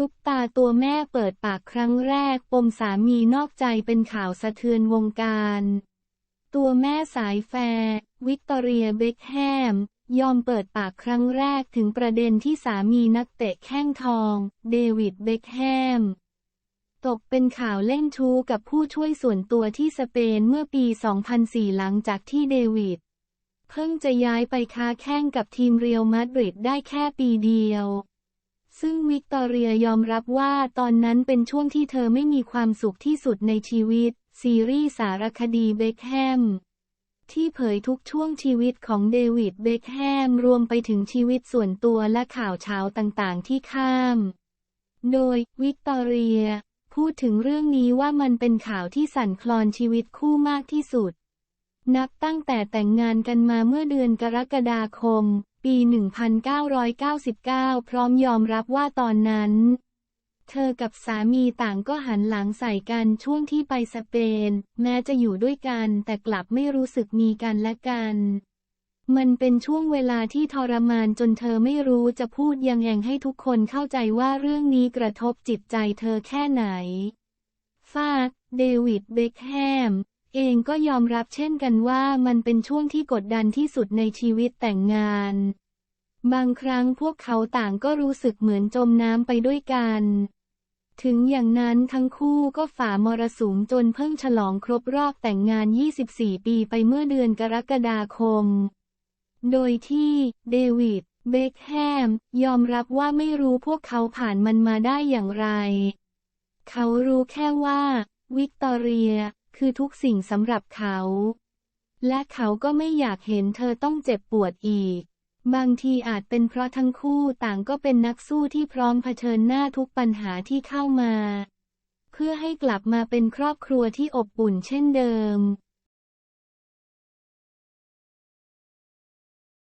ซุปตาตัวแม่เปิดปากครั้งแรก ปมสามีนอกใจเป็นข่าวสะเทือนวงการ ตัวแม่สายแฟร์วิกตอเรียเบคแฮม ยอมเปิดปากครั้งแรกถึงประเด็นที่สามีนักเตะแข้งทอง เดวิดเบคแฮม ตกเป็นข่าวเล่นชู้กับผู้ช่วยส่วนตัวที่สเปนเมื่อปี 2004 หลังจากที่เดวิด เพิ่งจะย้ายไปค้าแข้งกับทีมเรียลมาดริดได้แค่ปีเดียว ซึ่งวิกตอเรียยอมรับว่าตอนนั้นเป็นช่วงที่เธอไม่มีความสุขที่สุดในชีวิต ซีรีส์สารคดีเบคแฮมที่เผยทุกช่วงชีวิตของเดวิดเบคแฮมรวมไปถึงชีวิตส่วนตัวและข่าวเช้าต่างๆ ที่ข้าม โดยวิกตอเรีย พูดถึงเรื่องนี้ว่ามันเป็นข่าวที่สั่นคลอนชีวิตคู่มากที่สุด นับตั้งแต่แต่งงานกันมาเมื่อเดือนกรกฎาคม ปี 1999 พร้อมยอมรับว่าตอนนั้น เธอกับสามีต่างก็หันหลังใส่กันช่วงที่ไปสเปน แม้จะอยู่ด้วยกันแต่กลับไม่รู้สึกมีกันและกันมันเป็นช่วงเวลาที่ทรมานจนเธอไม่รู้จะพูดยังไงให้ทุกคนเข้าใจว่าเรื่องนี้กระทบจิตใจเธอแค่ไหน ฟาก เดวิด เบคแฮม เองก็ยอมรับเช่นกันว่ามันเป็นช่วงที่กดดันที่สุดในชีวิตแต่งงาน บางครั้งพวกเขาต่างก็รู้สึกเหมือนจมน้ำไปด้วยกัน ถึงอย่างนั้นทั้งคู่ก็ฝ่ามรสุมจนเพิ่งฉลองครบรอบแต่งงาน 24 ปีไปเมื่อเดือนกรกฎาคม โดยที่เดวิด เบคแฮม ยอมรับว่าไม่รู้พวกเขาผ่านมันมาได้อย่างไร เขารู้แค่ว่า วิกตอเรีย คือทุกสิ่งสำหรับเขา และเขาก็ไม่อยากเห็นเธอต้องเจ็บปวดอีก บางทีอาจเป็นเพราะทั้งคู่ต่างก็เป็นนักสู้ที่พร้อมเผชิญหน้าทุกปัญหาที่เข้ามา เพื่อให้กลับมาเป็นครอบครัวที่อบอุ่นเช่นเดิม